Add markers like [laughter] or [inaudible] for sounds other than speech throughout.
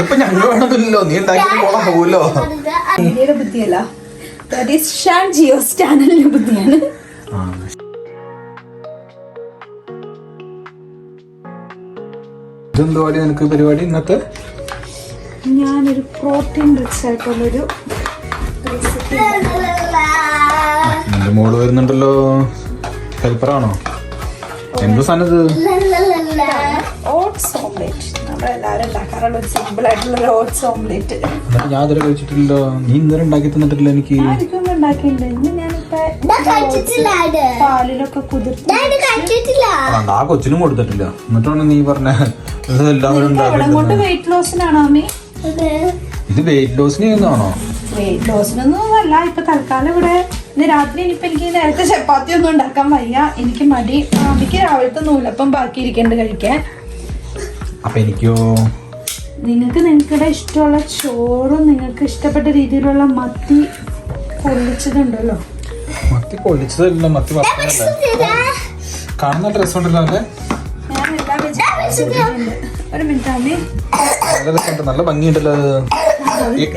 ഇപ്പൊ ഞങ്ങൾ വേണമെന്നില്ലല്ലോ നീ ഇന്ത്യയുടെ ബുദ്ധിയല്ല. ദാറ്റ് ഈസ് ഷാൻ ജിയോസ് ചാനലിന്റെ ബുദ്ധിയാണ്. ഇതെന്തോ നിനക്ക് പരിപാടി ഇന്നത്തെ? ഞാനൊരു പ്രോട്ടീൻ റിച്ച് ആയിട്ടുള്ളൊരു എന്റെ മോൾ വരുന്നുണ്ടല്ലോ. ഹെൽപ്പറാണോ എന്ത് സാധനം ഇത്? ഓട്സ് ഓംലേറ്റ് നമ്മളെല്ലാവരും ഉണ്ടാക്കാറുള്ള ഒരു സിമ്പിൾ ആയിട്ടുള്ള ഒരു ഓട്സ് ഓംലേറ്റ് ഞാൻ ഇതുവരെ കഴിച്ചിട്ടില്ല നീ ഇന്നലെ ഉണ്ടാക്കി തന്നിട്ടില്ല എനിക്ക്. ആയിരിക്കും ഉണ്ടാക്കിയിട്ടുണ്ട് ഇന്ന് ഞാനിപ്പോ പാലിലൊക്കെ ആ, ആ കൊച്ചിനും കൊടുത്തിട്ടില്ല. എന്നിട്ടാണ് നീ പറഞ്ഞ ഇത് എല്ലാവരും എവിടെ കൊണ്ട് ഉണ്ടാക്കി വെയിറ്റ് ലോസിനാണോ അമ്മേ? ഇത് വെയിറ്റ് ലോസിന് ചെയ്യുന്നതാണോ? വെയിറ്റ് ലോസിനൊന്നും അല്ല. ഇപ്പൊ തൽക്കാലം ഇവിടെ ഇന്ന് രാത്രി ഇനിയിപ്പോ എനിക്ക് നേരത്തെ ചപ്പാത്തി ഒന്നും ഉണ്ടാക്കാൻ വയ്യ. എനിക്ക് മടി. അമ്മയ്ക്ക് രാവിലത്തെ നൂലപ്പം ബാക്കി ഇരിക്കേണ്ട കഴിക്കാൻ. അപ്പൊ എനിക്കോ? നിങ്ങൾക്ക് നിങ്ങൾക്കിടെ ഇഷ്ടമുള്ള ചോറും നിങ്ങൾക്ക് ഇഷ്ടപ്പെട്ട രീതിയിലുള്ള മത്തി പൊള്ളിച്ചതുണ്ടല്ലോ. മത്തി പൊള്ളിച്ചതല്ല മത്തി വറുത്തതല്ലേ? കാണുന്ന ഡ്രസ് ഉണ്ടല്ലോ അല്ലേ? ഞാൻ എല്ലാ വെജിറ്റബിൾസും ഒരു മിനിറ്റ് നല്ല രസമുണ്ട് നല്ല ഭംഗിയുണ്ടല്ലോ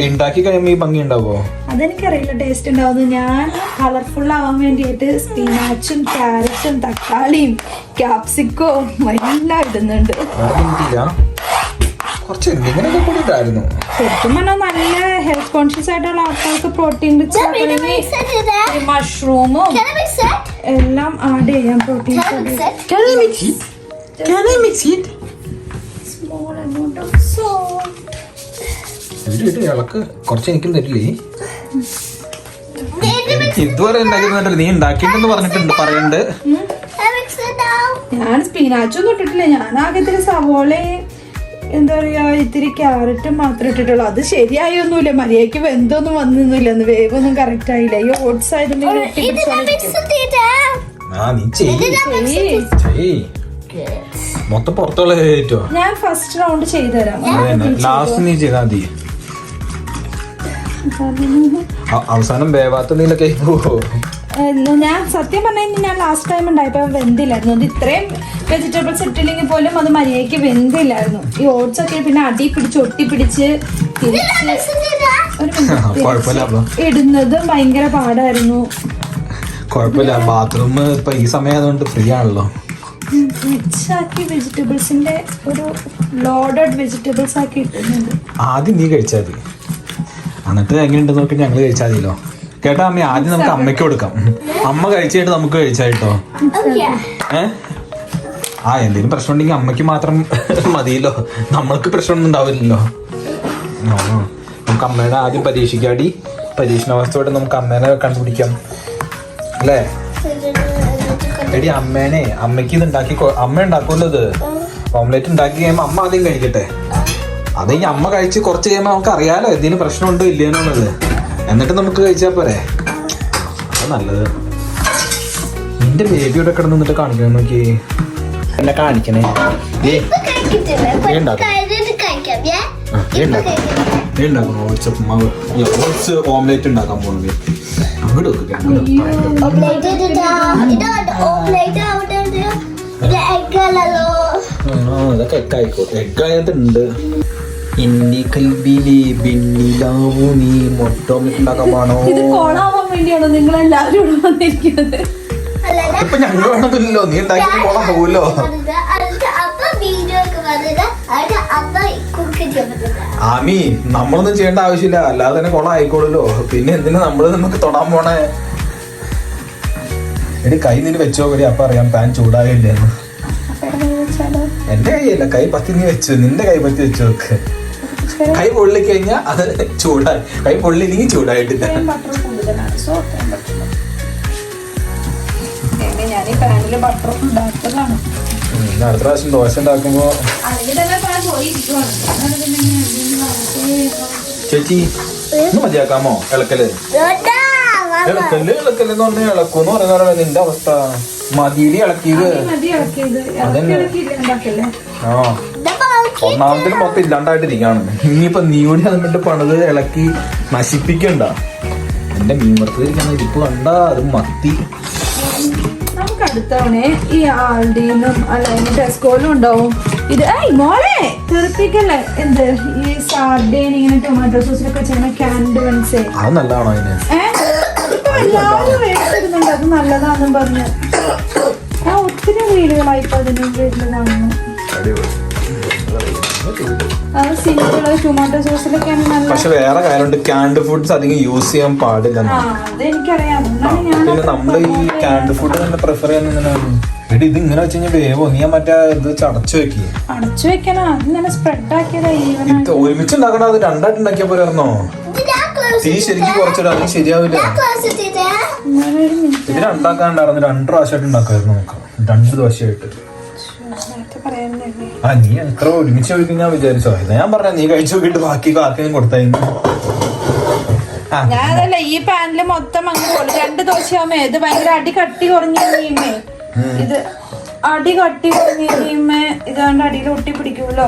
ഉണ്ടാക്കി കഴിയുമ്പോ ഈ ഭംഗി ഉണ്ടാവോ അതെനിക്കറിയില്ല ടേസ്റ്റ് ഉണ്ടാവുന്നത് ഞാൻ കളർഫുൾ ആവാൻ വേണ്ടിയിട്ട് സ്പിനാച്ചും ക്യാരറ്റും തക്കാളിയും ക്യാപ്സിക്കവും എല്ലാം ഇടുന്നുണ്ട്. കുറച്ച് എന്തെങ്കിലുമൊക്കെ ശരിക്കും പറഞ്ഞാൽ നല്ല ഹെൽത്ത് കോൺഷ്യസ് ആയിട്ടുള്ള ആൾക്കാർക്ക് പ്രോട്ടീൻ റിച്ച് മഷ്റൂമും എല്ലാം ആഡ് ചെയ്യാം പ്രോട്ടീൻ ഇളക്ക്. കുറച്ച് എനിക്കും തരില്ലേ? ഇതുവരെ ഉണ്ടാക്കി തന്നിട്ടില്ല നീ ഉണ്ടാക്കിയിട്ടെന്ന് പറഞ്ഞിട്ടുണ്ട് പറയണ്ട്. ഞാൻ സ്പിനാച്ചൊന്നും ഇട്ടിട്ടില്ല. ഞാൻ ആകെ ഇത്തിരി സവോളയും എന്താ പറയാ ഇത്തിരി ക്യാരറ്റും മാത്രം ഇട്ടിട്ടുള്ളൂ. അത് ശരിയായൊന്നുമില്ല. മര്യാദയ്ക്ക് വെന്തൊന്നും വന്നൊന്നുമില്ല വേവ് ഒന്നും കറക്റ്റ് ആയില്ല. ഈ ഓട്സ് ആയിരുന്നു മൊത്തം പുറത്തുള്ള ഞാൻ ഫസ്റ്റ് റൗണ്ട് ചെയ്തുതരാം. ലാസ്റ്റ് നീ ചെയ്താൽ മതി. അവസാനം. വേവാത്ത നീലൊക്കെ പോവോ എന്ന് ഞാൻ സത്യം പറഞ്ഞു ഞാൻ ലാസ്റ്റ് ടൈം ഉണ്ടായപ്പോ വെന്തില്ലായിരുന്നു. അത് ഇത്രയും വെജിറ്റബിൾസ് ഇട്ടില്ലെങ്കിൽ പോലും അത് മര്യാദയ്ക്ക് വെന്തില്ലായിരുന്നു. ഈ ഓട്സ് ഒക്കെ പിന്നെ അടി പിടിച്ച് ഒട്ടി പിടിച്ച് തിരിച്ച് ഒരു [laughs] കുഴപ്പമില്ല അപ്പൊ. minute. ഇടുന്നത് ഭയങ്കര പാടായിരുന്നു. കുഴപ്പമില്ല ബാത്റൂം ഇപ്പൊ ഈ സമയം ഫ്രീ ആണല്ലോ. ആക്കി വെജിറ്റബിൾസിന്റെ ഒരു ലോഡഡ് വെജിറ്റബിൾസ് ആക്കി ഇട്ടിട്ടുണ്ട്. ആദ്യം നീ കഴിച്ചാൽ മതി. എന്നിട്ട് എങ്ങനെയുണ്ടെന്ന് നോക്കി ഞങ്ങൾ കഴിച്ചാൽ മതിയല്ലോ. കേട്ടോ അമ്മ ആദ്യം നമുക്ക് അമ്മയ്ക്ക് കൊടുക്കാം. അമ്മ കഴിച്ചിട്ട് നമുക്ക് കഴിച്ചായിട്ടോ ഏ? ആ എന്തെങ്കിലും പ്രശ്നം ഉണ്ടെങ്കിൽ അമ്മയ്ക്ക് മാത്രം മതിയല്ലോ. നമ്മൾക്ക് പ്രശ്നമൊന്നും ഉണ്ടാവില്ലല്ലോ ആ, നമുക്ക് അമ്മയുടെ ആദ്യം പരീക്ഷിക്കാടി പരീക്ഷണാവസ്ഥയോടെ നമുക്ക് അമ്മേനെ കണ്ടുപിടിക്കാം. അല്ലേ? എടി അമ്മേനെ അമ്മയ്ക്ക് ഇത് ഉണ്ടാക്കി അമ്മ ഉണ്ടാക്കുമല്ലോ ഇത്. ഓംലെറ്റ് ഉണ്ടാക്കി കഴിയുമ്പോൾ അമ്മ ആദ്യം കഴിക്കട്ടെ. അത് ഈ അമ്മ കഴിച്ച് കുറച്ച് കഴിയുമ്പോൾ നമുക്ക് അറിയാലോ എന്തെങ്കിലും പ്രശ്നമുണ്ടോ ഇല്ലയെന്നുള്ളത് എന്നിട്ട് നമുക്ക് കഴിച്ചാൽ പോരെ. അത് നല്ലത്. നിന്റെ ബേബി ഇവിടെ കിടന്ന് നിന്നിട്ട് കാണിക്കണം നോക്കി. എന്നെ കാണിക്കണേ. ഉണ്ടാക്കണം. ഓംലെറ്റ് ഉണ്ടാക്കാൻ പോകുന്നത് അങ്ങോട്ട് അതൊക്കെ എഗ് ആയിക്കോട്ടെ എഗ് ആയതുണ്ട് കൽബിലെ നീ മൊട്ട ഇത് വേണ്ടിയാണോ നിങ്ങൾ എല്ലാവരും ഇവിടെ വന്നിരിക്കുന്നത്? ഇപ്പൊ ഞങ്ങൾ വേണമെന്നില്ലല്ലോ നീ ഉണ്ടാക്കിയത് പോണാവൂല്ലോ ആമി നമ്മളൊന്നും ചെയ്യേണ്ട ആവശ്യമില്ല. അല്ലാതെ തന്നെ കൊള ആയിക്കോളല്ലോ. പിന്നെ എന്തിനാ നമ്മൾ നമുക്ക് തൊടാൻ പോണേ? എടി കൈ നിന്ന് വെച്ചോ കൂടി അപ്പൊ അറിയാം പാൻ ചൂടാകില്ലെന്ന് എന്റെ കൈയല്ല കൈ പത്തി നീ വെച്ചു. നിന്റെ കൈ പത്തി വെച്ചു നോക്ക് കൈ പൊള്ളി കഴിഞ്ഞാ അത് ചൂടായി. കൈ പൊള്ളില്ലെങ്കിൽ ചൂടായിട്ടില്ല. ബട്ടർ കൂടുതലാണ്. സോ അത്രയും ബട്ടർ ഞാൻ ഈ പാനിൽ ബട്ടർ ഉണ്ടാക്കുന്നതാണ്. ഉം, ഇനി അടുത്ത പ്രാവശ്യം ദോശ ഉണ്ടാക്കുമ്പോ ചേച്ചി ഒന്ന് മതിയാക്കാമോ? ഇളക്കൽ. ഇളക്കൽ ഇളക്കൽ എന്ന് പറഞ്ഞാൽ ഇളക്കൂന്ന് പറയുന്ന നിന്റെ അവസ്ഥ. മതിയിൽ ഇളക്കിയത്. അതന്നെ. ആ. ഒന്നാമതിൽ മൊത്തം ഇല്ലാണ്ടായിട്ടിരിക്കാണ് ഇനിയിപ്പൊ നീ കൂടി അതിട്ട് പണിത് ഇളക്കി നശിപ്പിക്കണ്ട. എന്റെ മീൻ വറുത്തിരിക്കുന്ന ഇരിപ്പ് കണ്ട അത് മത്തി. നമുക്ക് അടുത്തവണ ഈ ആൾഡിന്നും അല്ലെങ്കിൽ ടെസ്കോലും ഉണ്ടാവും. ഇത് ഏയ് മോളെ തെറിപ്പിക്കല്ലേ? എന്ത്? ഈ സാർഡേൻ ഇങ്ങനെ ടൊമാറ്റോ സോസിലൊക്കെ ചെയ്യുന്ന ക്യാൻഡ് വൺസേ അത് നല്ലതാണോ അതിന്? ഇപ്പൊ എല്ലാവരും മേടിച്ചിരുന്നുണ്ട് അത് നല്ലതാണെന്നും പറഞ്ഞു. ഞാൻ ഒത്തിരി വീടുകളായി ഇപ്പൊ അതിന് വീട്ടിൽ സിമ്പിൾ ടൊമാറ്റോ സോസിലൊക്കെയാണ് നല്ല പക്ഷെ വേറെ കാര്യമുണ്ട്. ക്യാൻഡ് ഫുഡ്സ് അധികം യൂസ് ചെയ്യാൻ പാടില്ല ആ അതെനിക്കറിയാം. പിന്നെ നമ്മൾ ഈ ക്യാൻഡ് ഫുഡ് തന്നെ പ്രിഫർ ചെയ്യുന്ന എടി ഇത് ഇങ്ങനെ വെച്ച് കഴിഞ്ഞാൽ വേവോ? നീ മറ്റേ ഇത് അടച്ചു വെക്കി. അടച്ചു വെക്കണം അത് നല്ല സ്പ്രെഡ് ആക്കിയതാ ഇത് ഒരുമിച്ച് ഉണ്ടാക്കണ അത് രണ്ടായിട്ട് ഉണ്ടാക്കിയ പോലെയായിരുന്നോ തീ ശരിക്കും കുറച്ചിടാ. അത് ശരിയാവില്ല. ഇത് രണ്ടാക്കാണ്ടായിരുന്നു. രണ്ട് പ്രാവശ്യമായിട്ട് ഉണ്ടാക്കായിരുന്നു നമുക്ക്. രണ്ട് ദോശയായിട്ട് ആ നീ എത്ര ഒരുമിച്ച് ചോദിക്കും ഞാൻ വിചാരിച്ചോ. ഞാൻ പറഞ്ഞ നീ കഴിച്ചു നോക്കിട്ട് ബാക്കി ആർക്കെങ്കിലും കൊടുത്തായിരുന്നു ആ. ഞാനതല്ല ഈ പാനിൽ മൊത്തം അങ്ങ് പോലെ രണ്ട് ദോശയാമേ ഇത് ഭയങ്കര അടി കട്ടി കുറഞ്ഞ ഇത് അടി കട്ടി കുറഞ്ഞേ ഇതാണ്ട് അടിയിൽ ഒട്ടി പിടിക്കുമല്ലോ.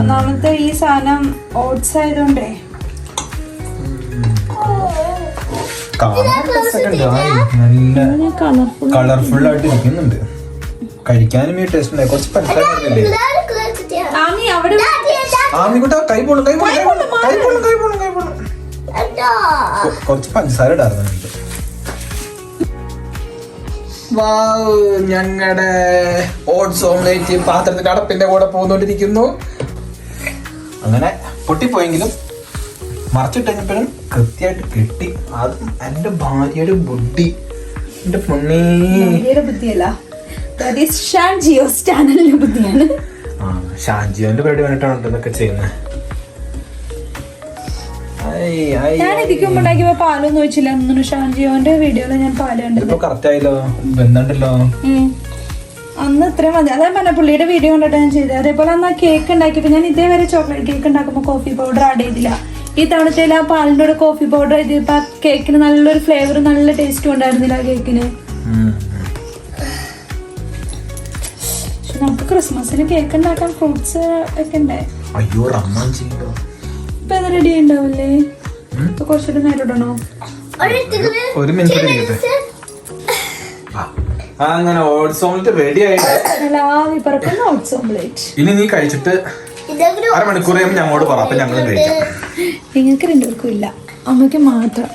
ഒന്നാമത്തെ ഈ സാധനം ഓട്സ് ആയതുകൊണ്ടേ. കളർഫുൾ ആയിട്ട് ഇരിക്കുന്നുണ്ട്. കഴിക്കാനും ഈ ടേസ്റ്റ് ഉണ്ടായി. കുറച്ച് പഞ്ചസാരല്ലേ ആമി അവിടെ ആമിക്കുട്ട കൈ പോളും കൈ പോളും കൈ പോളും കൈ പോളും കൈ കൊ- കുറച്ച് പഞ്ചസാര ഇടാറുണ്ട് ഞങ്ങളുടെ ഓട്സ് ഓംലേറ്റ് പാത്രത്തിന്റെ അടപ്പിന്റെ കൂടെ പോന്നുകൊണ്ടിരിക്കുന്നു അങ്ങനെ പൊട്ടിപ്പോയെങ്കിലും മറച്ചിട്ടപ്പോഴും കൃത്യമായിട്ട് കിട്ടി. അതും എന്റെ ഭാര്യയുടെ ബുദ്ധി എന്റെ പൊണ്ണേ ബുദ്ധിയല്ല? ഷാൻ ജിയോസ് ചാനലിന്റെ ബുദ്ധിയാണ്. ആ ഷാജിയോന്റെ പരിപാടി വേണ്ടിട്ടാണ് ഇതൊക്കെ ചെയ്യുന്നത് ഞാൻ ഇതിക്ക് ഉണ്ടാക്കിയപ്പോ പാലൊന്നും ഒഴിച്ചില്ല. ഒന്നും ഷാൻ ജിയോന്റെ വീഡിയോയിൽ ഞാൻ പാൽ ഇതിപ്പോ കറക്റ്റ് ആയല്ലോ. ബന്ധമുണ്ടല്ലോ. അന്ന് ഇത്രയും മതി. അതാ പറഞ്ഞ പുള്ളിയുടെ വീഡിയോ കണ്ടിട്ട് ഞാൻ ചെയ്തത് അതേപോലെ അന്ന് കേക്ക് ഉണ്ടാക്കിയപ്പോൾ ഞാൻ ഇതേവരെ ചോക്ലേറ്റ് കേക്ക് ഉണ്ടാക്കുമ്പോൾ കോഫി പൗഡർ ആഡ് ചെയ്തില്ല. ഈ തവണത്തെ ആ പാലിന്റെ കൂടെ കോഫി പൗഡർ ചെയ്തപ്പോൾ ആ കേക്കിന് നല്ലൊരു ഫ്ലേവർ നല്ല ടേസ്റ്റും ഉണ്ടായിരുന്നില്ല ആ കേക്കിന് നമുക്ക് ക്രിസ്മസിന് കേക്ക് ഉണ്ടാക്കാൻ ഫ്രൂട്ട്സ് ഒക്കെ ഉണ്ടേ. അയ്യോ റമ്മൻ ചെയ്യണ്ടോ? ഇപ്പൊ അത് റെഡി ഉണ്ടാവില്ലേ ഇപ്പൊ കുറച്ചുകൂടെ നേരം ഇടണോ? ഒരു മിനിറ്റ് അങ്ങനെ ഓട്സ് ഓംലെറ്റ് റെഡി ആയിട്ട് ഓട്സ് ഓംലേറ്റ് ഇനി നീ കഴിച്ചിട്ട് അരമണിക്കൂർ കഴിയുമ്പോൾ ഞങ്ങളോട് പറ അപ്പൊ ഞങ്ങൾ കഴിക്കാം. നിങ്ങൾക്ക് രണ്ടുപേർക്കും ഇല്ല. അമ്മയ്ക്ക് മാത്രം.